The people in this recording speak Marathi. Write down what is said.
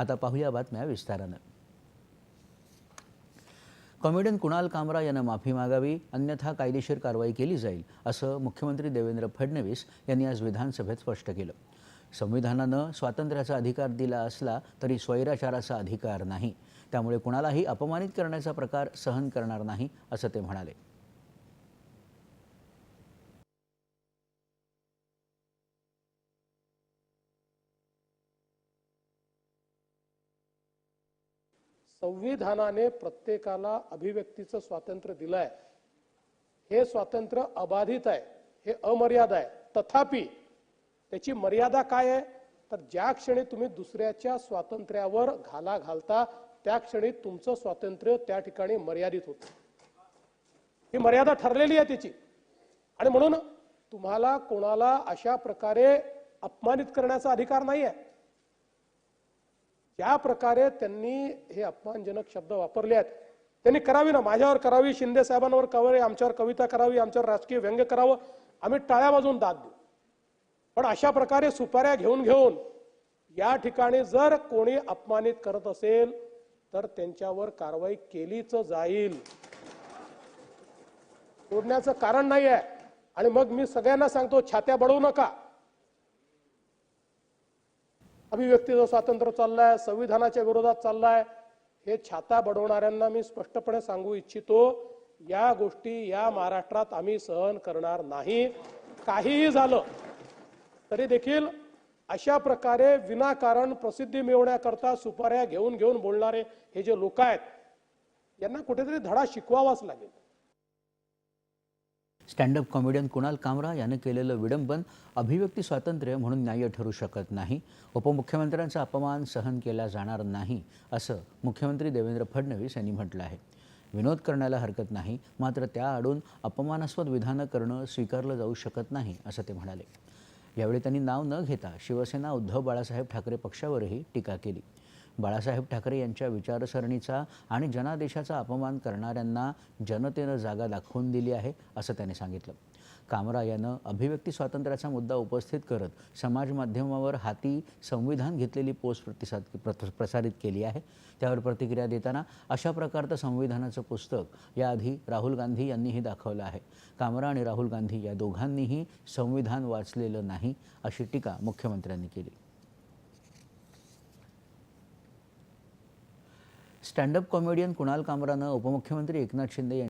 आता पाहूया बातम्या विस्तारानं. कॉमेडियन कुणाल कामरा यानं माफी मागावी अन्यथा कायदेशीर कारवाई केली जाईल असं मुख्यमंत्री देवेंद्र फडणवीस यांनी आज विधानसभेत स्पष्ट केलं. संविधानानं स्वातंत्र्याचा अधिकार दिला असला तरी स्वैराचाराचा अधिकार नाही. त्यामुळे कुणालाही अपमानित करण्याचा प्रकार सहन करणार नाही असं ते म्हणाले. संविधानाने प्रत्येकाला अभिव्यक्तीचं स्वातंत्र्य दिलंय. हे स्वातंत्र्य अबाधित आहे हे अमर्याद आहे. तथापि त्याची मर्यादा काय आहे? तर ज्या क्षणी तुम्ही दुसऱ्याच्या स्वातंत्र्यावर घाला घालता त्या क्षणी तुमचं स्वातंत्र्य त्या ठिकाणी मर्यादित होतं. ही मर्यादा ठरलेली आहे त्याची. आणि म्हणून तुम्हाला कोणाला अशा प्रकारे अपमानित करण्याचा अधिकार नाही आहे ज्या प्रकारे त्यांनी हे अपमानजनक शब्द वापरले आहेत. त्यांनी करावी ना माझ्यावर करावी शिंदे साहेबांवर करावी आमच्यावर कविता करावी आमच्यावर राजकीय व्यंग्य करावं आम्ही टाळ्या बाजून दाद देऊ. पण अशा प्रकारे सुपाऱ्या घेऊन घेऊन या ठिकाणी जर कोणी अपमानित करत असेल तर त्यांच्यावर कारवाई केलीच जाईल. सोडण्याचं कारण नाही आहे आणि मग मी सगळ्यांना सांगतो छात्या बडवू नका. अभिव्यक्तीचं स्वातंत्र्य चाललंय संविधानाच्या विरोधात चाललाय हे छाता बडवणाऱ्यांना मी स्पष्टपणे सांगू इच्छितो या गोष्टी या महाराष्ट्रात आम्ही सहन करणार नाही. काहीही झालं तरी देखील अशा प्रकारे विनाकारण प्रसिद्धी मिळवण्याकरता सुपाऱ्या घेऊन घेऊन बोलणारे हे जे लोक आहेत यांना कुठेतरी धडा शिकवावाच लागेल. स्टँडअप कॉमेडियन कुणाल कामरा यानं केलेलं विडंबन अभिव्यक्ती स्वातंत्र्य म्हणून न्याय्य ठरू शकत नाही. उपमुख्यमंत्र्यांचा अपमान सहन केला जाणार नाही असं मुख्यमंत्री देवेंद्र फडणवीस यांनी म्हटलं आहे. विनोद करण्याला हरकत नाही मात्र त्याआडून अपमानास्पद विधानं करणं स्वीकारलं जाऊ शकत नाही असं ते म्हणाले. यावेळी त्यांनी नाव न घेता शिवसेना उद्धव बाळासाहेब ठाकरे पक्षावरही टीका केली. बाळासाहेब ठाकरे यांच्या विचारसरणीचा आणि जनादेशाचा अपमान करणाऱ्यांना जनतेनं जागा दाखवून दिली आहे असं त्यांनी सांगितलं. कामरा यानं अभिव्यक्ती स्वातंत्र्याचा मुद्दा उपस्थित करत समाज माध्यमावर हाती संविधान घेतलेली पोस्ट प्रतिसाद प्र- प्रसारित केली आहे. त्यावर प्रतिक्रिया देताना अशा प्रकारचं संविधानाचं पुस्तक याआधी राहुल गांधी यांनीही दाखवलं आहे. कामरा आणि राहुल गांधी या दोघांनीही संविधान वाचलेलं नाही अशी टीका मुख्यमंत्र्यांनी केली. स्टँडअप कॉमेडियन कुणाल कामरानं उपमुख्यमंत्री एकनाथ शिंदे यांनी